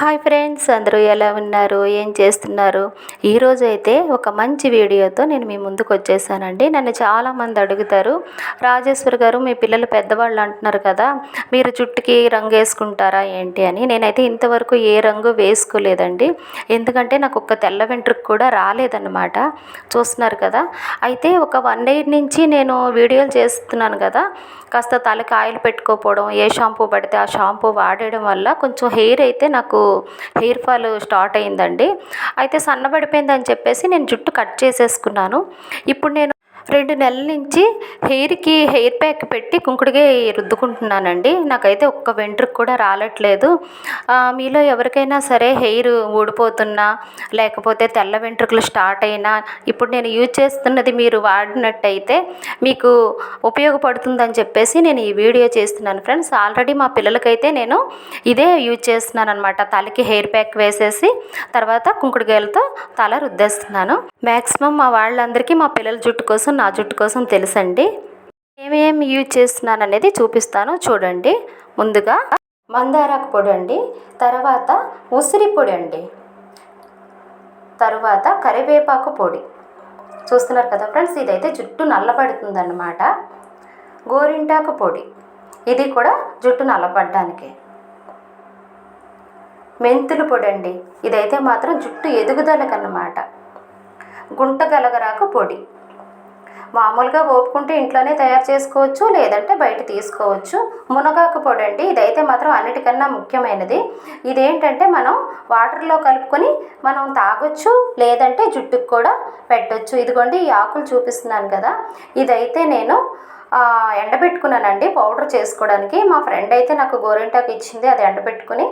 Hi friends అందరూ ఎలా ఉన్నారు? ఏం చేస్తున్నారు? ఈరోజు అయితే ఒక మంచి వీడియోతో నేను మీ ముందుకు వచ్చేసానండి. నన్ను చాలామంది అడుగుతారు రాజేశ్వర్ గారు మీ పిల్లలు పెద్దవాళ్ళు అంటున్నారు కదా మీరు జుట్టుకి రంగు వేసుకుంటారా ఏంటి? అని. నేనైతే ఇంతవరకు ఏ రంగు వేసుకోలేదండి. ఎందుకంటే నాకు ఒక తెల్ల వెంట్రుకు కూడా రాలేదన్నమాట. చూస్తున్నారు కదా. అయితే ఒక వన్ ఇయర్ నుంచి నేను వీడియోలు చేస్తున్నాను కదా. కాస్త తలకి ఆయిల్ పెట్టుకోపోవడం ఏ షాంపూ పడితే ఆ షాంపూ వాడడం వల్ల కొంచెం హెయిర్ అయితే నాకు హెయిర్ ఫాల్ స్టార్ట్ అయిందండి అయితే సన్నబడిపోయిందని చెప్పేసి నేను జుట్టు కట్ చేసేసుకున్నాను. ఇప్పుడు నేను రెండు నెలల నుంచి హెయిర్కి హెయిర్ ప్యాక్ పెట్టి కుంకుడుగా రుద్దుకుంటున్నానండి. నాకైతే ఒక్క వెంట్రుకు కూడా రాలట్లేదు. మీలో ఎవరికైనా సరే హెయిర్ ఊడిపోతున్నా లేకపోతే తెల్ల వెంట్రుకలు స్టార్ట్ అయినా ఇప్పుడు నేను యూజ్ చేస్తున్నది మీరు వాడినట్టయితే మీకు ఉపయోగపడుతుందని చెప్పేసి నేను ఈ వీడియో చేస్తున్నాను ఫ్రెండ్స్. ఆల్రెడీ మా పిల్లలకైతే నేను ఇదే యూజ్ చేస్తున్నాను అనమాట తలకి హెయిర్ ప్యాక్ వేసేసి తర్వాత కుంకుడుగాయలతో తల రుద్దేస్తున్నాను. మ్యాక్సిమం మా వాళ్ళందరికీ మా పిల్లల జుట్టు కోసం నా జుట్టు కోసం తెలుసండి. ఏమేమి యూజ్ చేస్తున్నాను అనేది చూపిస్తాను చూడండి. ముందుగా మందారాకు పొడి అండి. తర్వాత ఉసిరి పొడి అండి. తర్వాత కరివేపాకు పొడి. చూస్తున్నారు కదా ఫ్రెండ్స్ ఇదైతే జుట్టు నల్లబడుతుందన్నమాట. గోరింటాకు పొడి. ఇది కూడా జుట్టు నల్లబడ్డానికి. మెంతులు పొడి అండి. ఇదైతే మాత్రం జుట్టు ఎదుగుదలకన్నమాట. గుంట గలగరాకు పొడి. మామూలుగా ఓపుకుంటే ఇంట్లోనే తయారు చేసుకోవచ్చు లేదంటే బయట తీసుకోవచ్చు. మునగాకు పొడి అండి ఇదైతే మాత్రం అన్నిటికన్నా ముఖ్యమైనది. ఇదేంటంటే మనం వాటర్లో కలుపుకొని మనం తాగొచ్చు లేదంటే జుట్టుకు కూడా పెట్టొచ్చు. ఇదిగోండి ఈ ఆకులు చూపిస్తున్నాను కదా. ఇదైతే నేను ఎండబెట్టుకున్నానండి పౌడర్ చేసుకోవడానికి. మా ఫ్రెండ్ అయితే నాకు గోరింటాకు ఇచ్చింది అది ఎండబెట్టుకుని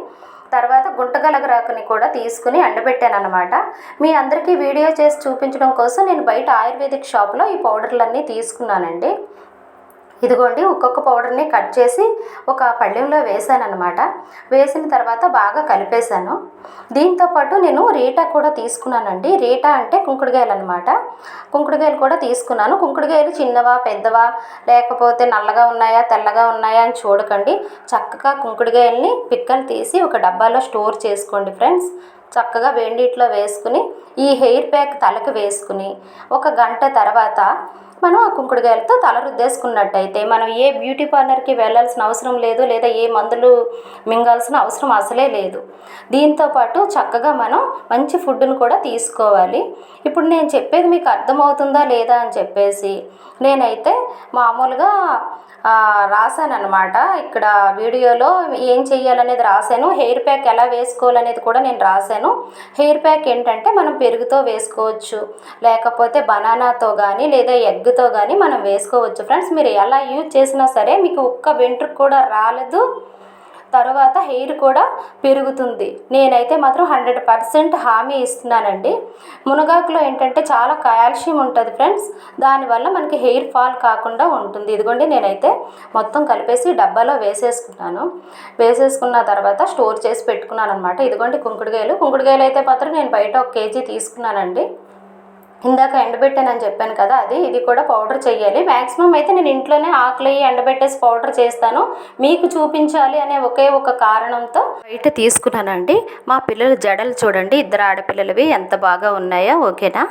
తర్వాత గుంటగలగరాకుని కూడా తీసుకుని ఎండబెట్టాను అనమాట మీ అందరికీ వీడియో చేసి చూపించడం కోసం నేను బయట ఆయుర్వేదిక్ షాప్లో ఈ పౌడర్లన్నీ తీసుకున్నానండి. ఇదిగోండి ఒక్కొక్క పౌడర్ని కట్ చేసి ఒక పళ్ళెంలో వేసాను అనమాట వేసిన తర్వాత బాగా కలిపేశాను. దీంతోపాటు నేను రీటా కూడా తీసుకున్నానండి. రీటా అంటే కుంకుడుగాయలు అనమాట కుంకుడుగాయలు కూడా తీసుకున్నాను. కుంకుడుగాయలు చిన్నవా పెద్దవా లేకపోతే నల్లగా ఉన్నాయా తెల్లగా ఉన్నాయా అని చూడకండి. చక్కగా కుంకుడుగాయల్ని పిక్కలు తీసి ఒక డబ్బాలో స్టోర్ చేసుకోండి ఫ్రెండ్స్. చక్కగా వేడినీటిలో వేసుకుని ఈ హెయిర్ ప్యాక్ తలకు వేసుకుని ఒక గంట తర్వాత మనం ఆ కుంకుడుగాయలతో తల రుద్దేసుకున్నట్టయితే మనం ఏ బ్యూటీ పార్లర్కి వెళ్ళాల్సిన అవసరం లేదు లేదా ఏ మందులు మింగాల్సిన అవసరం అసలే లేదు. దీంతోపాటు చక్కగా మనం మంచి ఫుడ్ను కూడా తీసుకోవాలి. ఇప్పుడు నేను చెప్పేది మీకు అర్థమవుతుందా లేదా అని చెప్పేసి నేనైతే మామూలుగా రాశానమాట ఇక్కడ వీడియోలో ఏం చెయ్యాలనేది రాశాను. హెయిర్ ప్యాక్ ఎలా వేసుకోవాలనేది కూడా నేను రాశాను. హెయిర్ ప్యాక్ ఏంటంటే మనం పెరుగుతో వేసుకోవచ్చు. లేకపోతే బనానాతో కానీ లేదా ఎగ్తో కానీ మనం వేసుకోవచ్చు. ఫ్రెండ్స్ మీరు ఎలా యూజ్ చేసినా సరే మీకు ఒక్క వెంట్రుకు కూడా రాలేదు. తర్వాత హెయిర్ కూడా పెరుగుతుంది. నేనైతే మాత్రం హండ్రెడ్ పర్సెంట్ హామీ ఇస్తున్నానండి. మునగాకులో ఏంటంటే చాలా కాల్షియం ఉంటుంది ఫ్రెండ్స్. దానివల్ల మనకి హెయిర్ ఫాల్ కాకుండా ఉంటుంది. ఇదిగోండి నేనైతే మొత్తం కలిపేసి డబ్బాలో వేసేసుకున్నాను. వేసేసుకున్న తర్వాత స్టోర్ చేసి పెట్టుకున్నాను అనమాట ఇదిగోండి కుంకుడుగాయలు కుంకుడుగాయలు అయితే మాత్రం నేను బయట ఒక కేజీ తీసుకున్నానండి. ఇందాక ఎండబెట్టానని చెప్పాను కదా అది ఇది కూడా పౌడర్ చేయాలి మ్యాక్సిమం అయితే నేను ఇంట్లోనే ఆకులు ఎండబెట్టేసి పౌడర్ చేస్తాను. మీకు చూపించాలి అనే ఒకే ఒక కారణంతో బయట తీసుకున్నానండి. మా పిల్లల జడలు చూడండి. ఇద్దరు ఆడపిల్లలవి ఎంత బాగా ఉన్నాయో ఓకేనా?